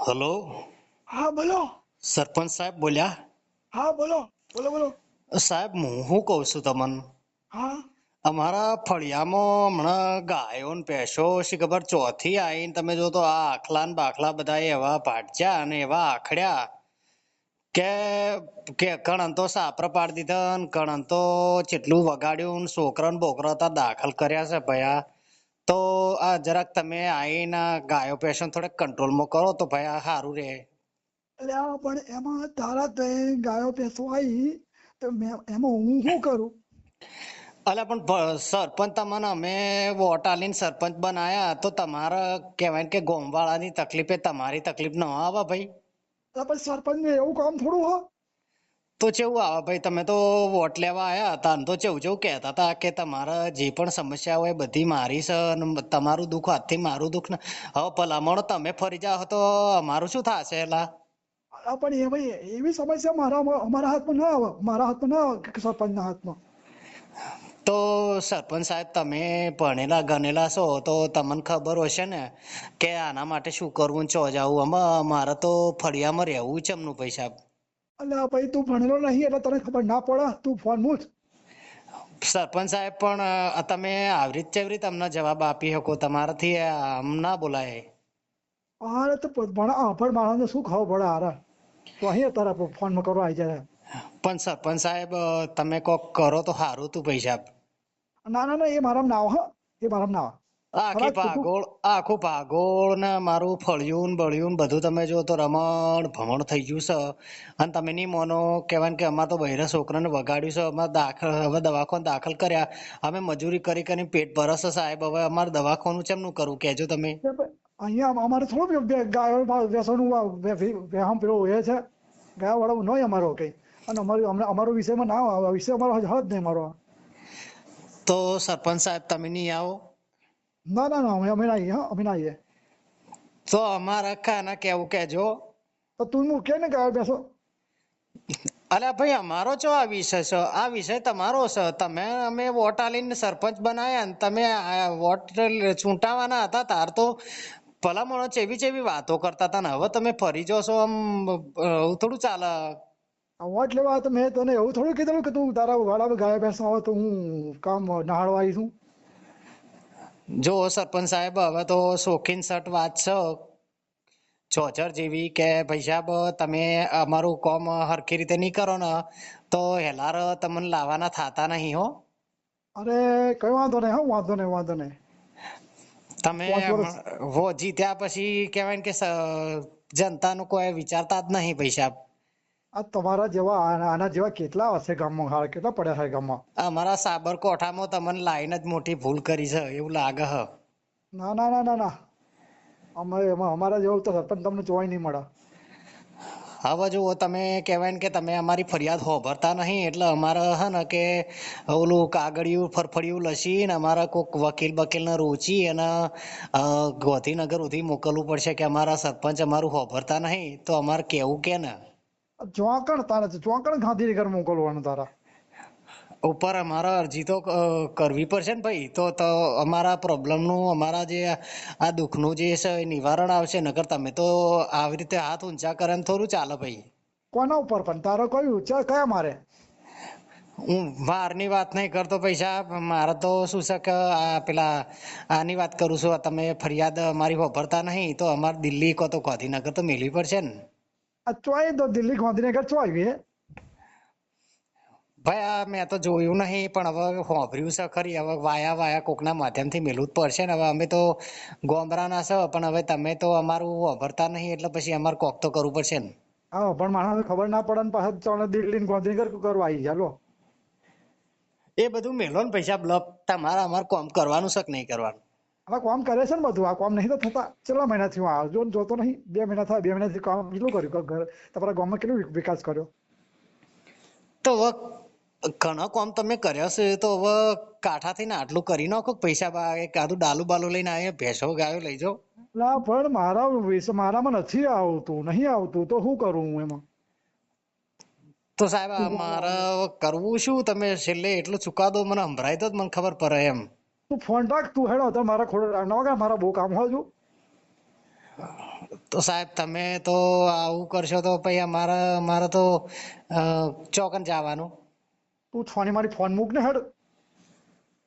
Hello? હા બોલો. સરપંચ સાહેબ બોલ્યા? હા બોલો. બોલો બોલો. સાહેબ હું શું કહું છું તમને? હા. અમારા ફળિયામાં હમણાં ગાયો ને પેશો શી ખબર ચોથી આવીને તમે જો તો આ આખલા ને બાખલા બધા એવા ભાટજ્યા અને એવા આખડ્યા કે કે કણન તો સાપર પાડી દીધા ને કણન તો જેટલું વગાડ્યું ને છોકરા ને બોકરા હતા દાખલ કર્યા છે ભયા. તો આ જરાક તમે આવીને ગાયો પેશન થોડે કંટ્રોલમાં કરો તો ભાઈ આ સારું રહે. એટલે આ પણ એમાં તારા તો ગાયો પેશો આવી તો મેં એમાં હું શું કરું? અલ્યા પણ સરપંચ તમને અમે વોટ આલીને સરપંચ બનાયા તો તમારા કહેવાય ને કે ગોમવાળાની તકલીફે તમારી તકલીફ ન આવે ભાઈ. પણ સરપંચ ને એવું કામ થોડું હો. તો ચેવું આવે ભાઈ તમે તો વોટ લેવા આવ્યા હતા ને તો ચેવું ચેવું કહેતા હતા કે તમારે જે પણ સમસ્યા હોય બધી મારી છે અને તમારું દુઃખ હાથથી મારું દુઃખ ને. હવે ભલામણો તમે ફરી જાઓ તો અમારું શું થશે એલા? પણ ભાઈ એવી સમસ્યા મારા અમારા હાથમાં ના આવે. મારા હાથમાં ના આવે સરપંચના હાથમાં. તો સરપંચ સાહેબ તમે ભણેલા ગણેલા છો તો તમને ખબર હશે ને કે આના માટે શું કરવું ચો જવું? આમાં મારે તો ફળિયામાં રહેવું છે એમનું પૈસા એટલે ભાઈ તું ભણેલો નહીં એટલે તને ખબર ના પડે. તું ફોન મૂક. સરપંચ સાહેબ પણ તમે આવી રીત કેવી રીતે અમને જવાબ આપી શકો? તમારાથી આમ ના બોલાય. અરે તો ભણ અભણ માણસને શું ખબર પડે હારા તો અહીં તારા ફોનમાં કરો આવી જાય. પણ સરપંચ સાહેબ તમે કોક કરો તો સારું તું પૈસા ના ના ના એ મારામાં ના આવે એ મારામાં ના આવે. આખી ભાગોળ આખું ભાગોળ ને મારું ફળિયું ને બળિયું બધું તમે જો તો રમણ ભમણ થઈ ગયું છે. અને તમે નહીં મોનો કહેવાય કે અમારે તો બહેરા છોકરાને વગાડ્યું છે. અમારે દાખલ હવે દવાખાને દાખલ કર્યા. અમે મજૂરી કરી કરીને પેટ ભરસ સાહેબ. હવે અમારે દવાખાનું ચેમનું કરવું? કહેજો તમે. અહીંયા અમારે થોડું ગાયો વેહામ પેલો એ છે. ગાય વાળો નહીં અમારો કઈ. અને અમારું અમારો વિષયમાં ના આવે. વિષય અમારો હજ નહીં મારો તો સરપંચ સાહેબ તમે નહીં આવો? ના ના ના અમે અમે ના આવીએ હા અમે ના આવીએ. તો અમારા ખાના કેવું કહેજો. તો તું મૂકે ને ગાયો બેસો. અલ્યા ભાઈ અમારો ચો આ વિષય છે? આ વિષય તમારો છે. તમે અમે વોટ આલીને સરપંચ બનાયા ને તમે આ વોટ ચૂંટાવાના હતા તાર તો ભલામણો ચેવી ચેવી વાતો કરતા હતા ને હવે તમે ફરી જશો આમ થોડું ચાલે. વોટ લેવા તો મેં તને એવું થોડું કીધેલું કે તું તારા વાળા ગાય ભેંસો આવે તો હું કામ નહાળવા આવીશ હું જો સરપંચ સાહેબ હવે તો શોખીન સટ વાત છે. ચોચર જેવી કે ભાઈ સાહેબ તમે અમારું કોમ હરખી રીતે નહીં કરો ને તો હેલાર તમને લાવવાના થાતા નહીં હો. અરે કઈ વાંધો નહીં હા વાંધો નહીં વાંધો નહીં. તમે વો જીત્યા પછી કહેવાય ને કે જનતાનું કોઈ વિચારતા જ નહીં પૈસા આ તમારા જેવા આના જેવા કેટલા હશે ગામમાં? હાલ કેટલા પડ્યા છે ગામમાં? અમારા સાબરકોઠામાં તમને લાઈન જ મોટી ભૂલ કરી છે એવું લાગે હ. ના ના ના ના ના. અમે એમાં અમારા જેવું તો સરપંચ તમને જોવાય નહીં મળે. હવે જુઓ તમે કહેવાય ને કે તમે અમારી ફરિયાદ હોભરતા નહીં એટલે અમારે હે ને કે ઓલું કાગળિયું ફરફડિયું લસીને અમારે કોઈક વકીલ વકીલને રોચી અને ગોધીનગર સુધી મોકલવું પડશે કે અમારા સરપંચ અમારું હોભરતા નહીં તો અમારે કેવું કે ને? ચોકણ તારે ચોકણ ગાંધીનગર મોકલવાનું તારા. ઉપર અમારે અરજી તો કરવી પડશે ને ભાઈ. તો તો અમારા પ્રોબ્લેમનું અમારા જે આ દુઃખનું જે છે એ નિવારણ આવશે નકર તમે તો આવી રીતે હાથ ઊંચા કરે ને થોડું ચાલે ભાઈ. કોના ઉપર પણ? તારો કયું? છે કયા મારે? હું મારની વાત નહીં કરતો પૈસા મારે તો શું છે કે આ પેલા આની વાત કરું છું. તમે ફરિયાદ અમારી વપરતા નહીં. તો અમારે દિલ્હી કો તો ગાંધીનગર તો મેળવી પડશે ને. આ ચોય તો દિલ્હી ગાંધીનગર ચો આવી ભાઈ આ મેં તો જોયું નહીં પણ હવે હોભર્યું છે ખરી. હવે વાયા વાયા કોકના માધ્યમથી મેલું જ પડશે ને. હવે અમે તો ગોમરાના છે પણ હવે તમે તો અમારું હોભરતા નહીં એટલે પછી અમારે કોક તો કરવું પડશે ને. હા પણ માણસને ખબર ના પડે ને પાછા ચાલો દિલ્હી ગાંધીનગર કરવા આવી ચાલો એ બધું મેલો ને પૈસા બ્લફ. તમારે અમારે કોમ કરવાનું છે કે નહીં કરવાનું? આ કામ કરે છે ને બધું. આ કામ નહીં તો થતા કેટલા મહિનાથી હું આ જોતો નહીં. બે મહિના થાય બે મહિનાથી કામ કેટલું કર્યું? ઘર તમારા ગામમાં કેટલું વિકાસ કર્યો? તો ઘણો કોમ તમે કર્યો છે તો હવે કાંઠાથી ને આટલું કરી નાખો. પૈસા કાધું ડાલુ બાલુ લઈને આવીને ભેંસો ગાયો લઈ જાઓ. ના પણ મારા વિશે મારામાં નથી આવતું નહીં આવતું. તો શું કરું હું એમાં? તો સાહેબ મારે કરવું શું? તમે છેલ્લે એટલું ચુકાદો મને સંભળાય તો જ મને ખબર પડે એમ. તું ફોન રાખ તું હેડો તો મારા ખોડો ના વગર મારા બહુ કામ હોજો. તો સાહેબ તમે તો આવું કરશો તો પછી અમારે મારે તો ચોકન જવાનું. તું છોની મારી ફોન મૂક ને હેડ.